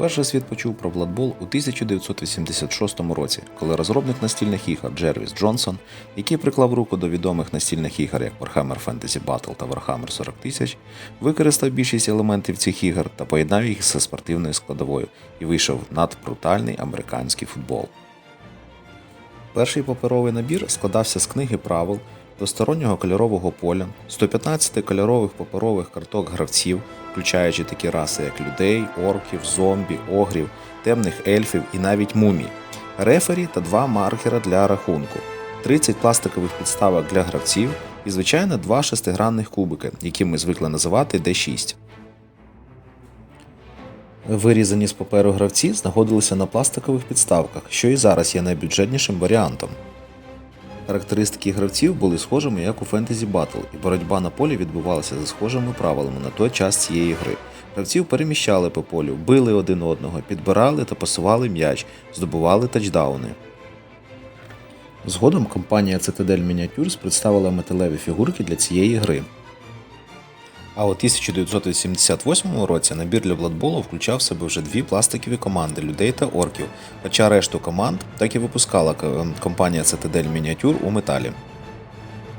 Вперше світ почув про Blood у 1986 році, коли розробник настільних ігор Джервіс Джонсон, який приклав руку до відомих настільних ігор як Warhammer Fantasy Battle та Warhammer 40 тисяч, використав більшість елементів цих ігор та поєднав їх зі спортивною складовою і вийшов надбрутальний американський футбол. Перший паперовий набір складався з книги правил, двостороннього кольорового поля, 115 кольорових паперових карток гравців, включаючи такі раси, як людей, орків, зомбі, огрів, темних ельфів і навіть мумій, рефері та два маркера для рахунку, 30 пластикових підставок для гравців і, звичайно, два шестигранних кубики, які ми звикли називати D6. Вирізані з паперу гравці знаходилися на пластикових підставках, що і зараз є найбюджетнішим варіантом. Характеристики гравців були схожими як у Fantasy Battle, і боротьба на полі відбувалася за схожими правилами на той час цієї гри. Гравців переміщали по полю, били один одного, підбирали та пасували м'яч, здобували тачдауни. Згодом компанія Citadel Miniatures представила металеві фігурки для цієї гри. А у 1988 році набір для Бладболу включав в себе вже дві пластикові команди людей та орків, хоча решту команд так і випускала компанія Citadel Miniature у металі.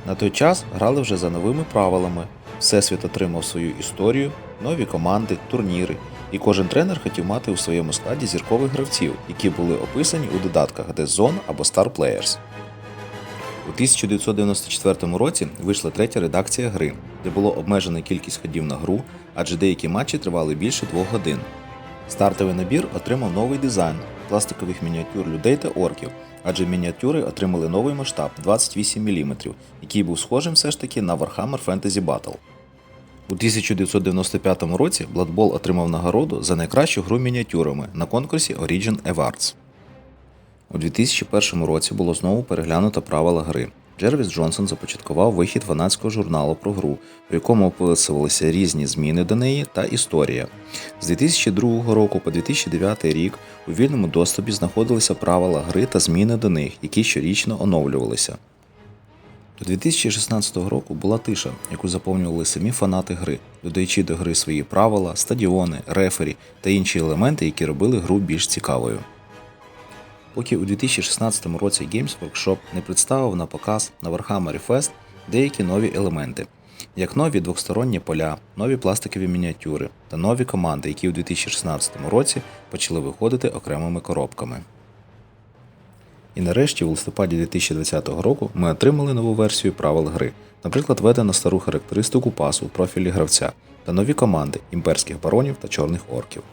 На той час грали вже за новими правилами. Всесвіт отримав свою історію, нові команди, турніри, і кожен тренер хотів мати у своєму складі зіркових гравців, які були описані у додатках The Zone або Star Players. У 1994 році вийшла третя редакція гри, де було обмежена кількість ходів на гру, адже деякі матчі тривали більше двох годин. Стартовий набір отримав новий дизайн пластикових мініатюр людей та орків, адже мініатюри отримали новий масштаб 28 мм, який був схожим все ж таки на Warhammer Fantasy Battle. У 1995 році Blood Bowl отримав нагороду за найкращу гру мініатюрами на конкурсі Origin Awards. У 2001 році було знову переглянуто правила гри. Джервіс Джонсон започаткував вихід фанатського журналу про гру, у якому описувалися різні зміни до неї та історія. З 2002 року по 2009 рік у вільному доступі знаходилися правила гри та зміни до них, які щорічно оновлювалися. До 2016 року була тиша, яку заповнювали самі фанати гри, додаючи до гри свої правила, стадіони, рефері та інші елементи, які робили гру більш цікавою. Поки у 2016 році Games Workshop не представив на показ на Warhammer Fest деякі нові елементи, як нові двохсторонні поля, нові пластикові мініатюри та нові команди, які у 2016 році почали виходити окремими коробками. І нарешті, у листопаді 2020 року, ми отримали нову версію правил гри, наприклад, введено стару характеристику пасу у профілі гравця та нові команди імперських баронів та чорних орків.